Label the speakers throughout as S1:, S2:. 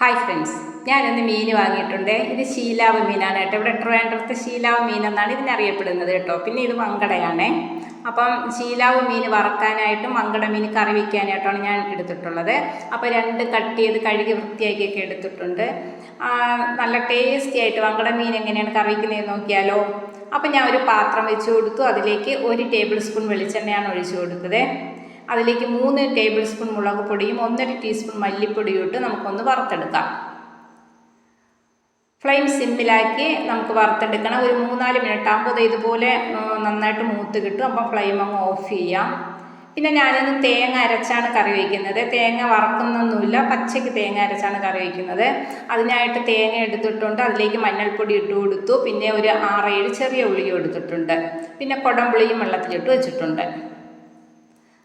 S1: Hi friends ഞാനൊന്ന് മീൻ വാങ്ങിയിട്ടുണ്ട്. ഇത് ശീലാവ് മീനാണ് കേട്ടോ. ഇവിടെ ട്രിവാൻഡ്രത്തെ ശീലാവ് മീൻ എന്നാണ് ഇതിനറിയപ്പെടുന്നത് കേട്ടോ. പിന്നെ ഇത് മങ്കടയാണ്. അപ്പം ശീലാവ് മീൻ വറക്കാനായിട്ടും മങ്കട മീൻ കറി വയ്ക്കാനായിട്ടാണ് ഞാൻ എടുത്തിട്ടുള്ളത്. അപ്പോൾ രണ്ട് കട്ട് ചെയ്ത് കഴുകി വൃത്തിയാക്കിയൊക്കെ എടുത്തിട്ടുണ്ട്. നല്ല ടേസ്റ്റി ആയിട്ട് മങ്കട മീൻ എങ്ങനെയാണ് കറി വയ്ക്കുന്നതെന്ന് നോക്കിയാലോ. അപ്പം ഞാൻ ഒരു പാത്രം വെച്ച് കൊടുത്തു. അതിലേക്ക് ഒരു ടേബിൾ സ്പൂൺ വെളിച്ചെണ്ണയാണ് ഒഴിച്ചു കൊടുത്തത്. അതിലേക്ക് മൂന്ന് ടേബിൾ സ്പൂൺ മുളക് പൊടിയും ഒന്നര ടീസ്പൂൺ മല്ലിപ്പൊടിയും ഇട്ട് നമുക്കൊന്ന് വറുത്തെടുക്കാം. ഫ്ലെയിം സിമ്മിലാക്കി നമുക്ക് വറുത്തെടുക്കണം. ഒരു മൂന്നാൽ മിനിറ്റ് ആകുമ്പോൾ ഇത് ഇതുപോലെ നന്നായിട്ട് മൂത്ത് കിട്ടും. അപ്പം ഫ്ലെയിം അങ്ങ് ഓഫ് ചെയ്യാം. പിന്നെ ഞാനിന്ന് തേങ്ങ അരച്ചാണ് കറി വയ്ക്കുന്നത് തേങ്ങ വറക്കുന്നൊന്നുമില്ല. പച്ചയ്ക്ക് തേങ്ങ അരച്ചാണ് കറി വയ്ക്കുന്നത് അതിനായിട്ട് തേങ്ങ എടുത്തിട്ടുണ്ട്. അതിലേക്ക് മഞ്ഞൾപ്പൊടി ഇട്ട് കൊടുത്തു. പിന്നെ ഒരു ആറേഴ് ചെറിയ ഉള്ളിയും എടുത്തിട്ടുണ്ട്. പിന്നെ കുടംപുളിയും വെള്ളത്തിലിട്ട് വെച്ചിട്ടുണ്ട്.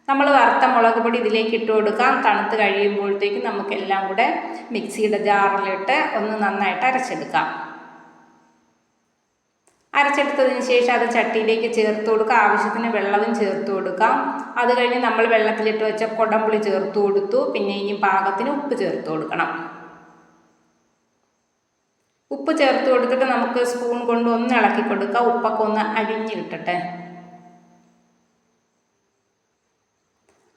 S1: നമ്മൾ വറുത്ത മുളക് പൊടി ഇതിലേക്ക് ഇട്ട് കൊടുക്കാം. തണുത്ത് കഴിയുമ്പോഴത്തേക്കും നമുക്കെല്ലാം കൂടെ മിക്സിയുടെ ജാറിലിട്ട് ഒന്ന് നന്നായിട്ട് അരച്ചെടുക്കാം. അരച്ചെടുത്തതിന് ശേഷം അത് ചട്ടിയിലേക്ക് ചേർത്ത് കൊടുക്കുക ആവശ്യത്തിന് വെള്ളവും ചേർത്ത് കൊടുക്കാം. അത് കഴിഞ്ഞ് നമ്മൾ വെള്ളത്തിലിട്ട് വെച്ച കൊടംപുളി ചേർത്ത് കൊടുത്തു. പിന്നെ ഇനി പാകത്തിന് ഉപ്പ് ചേർത്ത് കൊടുക്കണം. ഉപ്പ് ചേർത്ത് കൊടുത്തിട്ട് നമുക്ക് സ്പൂൺ കൊണ്ട് ഒന്ന് ഇളക്കി കൊടുക്കുക ഉപ്പൊക്കെ ഒന്ന് അരിഞ്ഞ് കിട്ടട്ടെ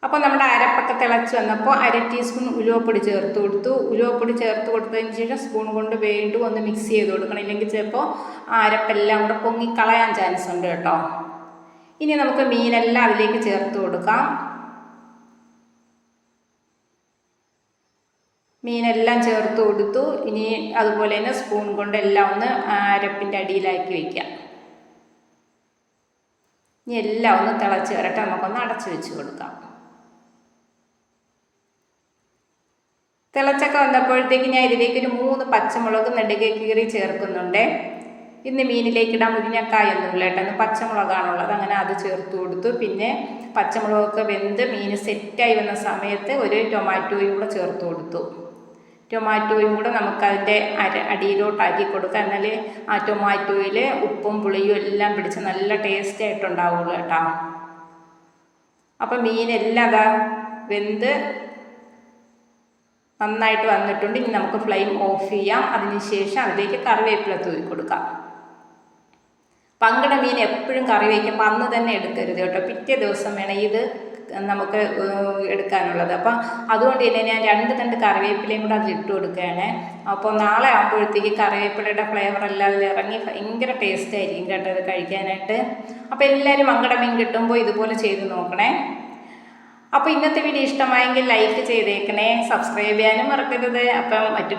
S1: അപ്പോൾ നമ്മുടെ അരപ്പൊക്കെ തിളച്ച് വന്നപ്പോൾ അര ടീസ്പൂൺ ഉലുവപ്പൊടി ചേർത്ത് കൊടുത്തു. ഉലുവപ്പൊടി ചേർത്ത് കൊടുത്തതിന് ശേഷം സ്പൂൺ കൊണ്ട് വീണ്ടും ഒന്ന് മിക്സ് ചെയ്ത് കൊടുക്കണം. ഇല്ലെങ്കിൽ ചിലപ്പോൾ ആ അരപ്പെല്ലാം കൂടെ പൊങ്ങി കളയാൻ ചാൻസ് ഉണ്ട് കേട്ടോ. ഇനി നമുക്ക് മീനെല്ലാം അതിലേക്ക് ചേർത്ത് കൊടുക്കാം. മീനെല്ലാം ചേർത്ത് കൊടുത്തു. ഇനി അതുപോലെ തന്നെ സ്പൂൺ കൊണ്ട് എല്ലാം ഒന്ന് അരപ്പിന്റെ അടിയിലാക്കി വയ്ക്കാം ഇനി എല്ലാം ഒന്ന് തിളച്ച് വരട്ടെ. നമുക്കൊന്ന് അടച്ചു വെച്ച് കൊടുക്കാം. തിളച്ചൊക്കെ വന്നപ്പോഴത്തേക്ക് ഞാൻ ഇതിലേക്ക് ഒരു മൂന്ന് പച്ചമുളക് നെടുകെ കീറി ചേർക്കുന്നുണ്ട്. ഇന്ന് മീനിലേക്ക് ഇടാൻ മുരിഞ്ഞക്കായൊന്നുമില്ല കേട്ടോ. ഇന്ന് പച്ചമുളകാണുള്ളത്. അങ്ങനെ അത് ചേർത്ത് കൊടുത്തു. പിന്നെ പച്ചമുളകൊക്കെ വെന്ത് മീൻ സെറ്റായി വന്ന സമയത്ത് ഒരു ടൊമാറ്റോയും കൂടെ ചേർത്ത് കൊടുത്തു. ടൊമാറ്റോയും കൂടെ നമുക്കതിന്റെ അര അടിയിലോട്ടാക്കി കൊടുക്കുക എന്നാൽ ആ ടൊമാറ്റോയിൽ ഉപ്പും പുളിയും എല്ലാം പിടിച്ച് നല്ല ടേസ്റ്റ് ആയിട്ടുണ്ടാവുള്ളൂ കേട്ടോ. അപ്പം മീനെല്ലാം അതാ വെന്ത് നന്നായിട്ട് വന്നിട്ടുണ്ട്. ഇനി നമുക്ക് ഫ്ലെയിം ഓഫ് ചെയ്യാം. അതിനുശേഷം അതിലേക്ക് കറിവേപ്പില തൂവി കൊടുക്കാം. പങ്കട മീൻ എപ്പോഴും കറി വയ്ക്കുമ്പോൾ അന്ന് തന്നെ എടുക്കരുത് കേട്ടോ. പിറ്റേ ദിവസം വേണം ഇത് നമുക്ക് എടുക്കാനുള്ളത്. അപ്പം അതുകൊണ്ട് തന്നെ ഞാൻ രണ്ട് തണ്ട് കറിവേപ്പിലയും കൂടെ അതിൽ ഇട്ട് കൊടുക്കുകയാണ്. അപ്പോൾ നാളെ ആകുമ്പോഴത്തേക്ക് കറിവേപ്പിലയുടെ ഫ്ലേവർ എല്ലാം അതിൽ ഇറങ്ങി ഭയങ്കര ടേസ്റ്റ് ആയിരിക്കും കേട്ടോ ഇത് കഴിക്കാനായിട്ട്. അപ്പോൾ എല്ലാവരും മങ്കട മീൻ കിട്ടുമ്പോൾ ഇതുപോലെ ചെയ്ത് നോക്കണേ. അപ്പോൾ ഇന്നത്തെ വീഡിയോ ഇഷ്ടമായെങ്കിൽ ലൈക്ക് ചെയ്തേക്കണേ. സബ്സ്ക്രൈബ് ചെയ്യാനും മറക്കരുത്. അപ്പം മറ്റൊരു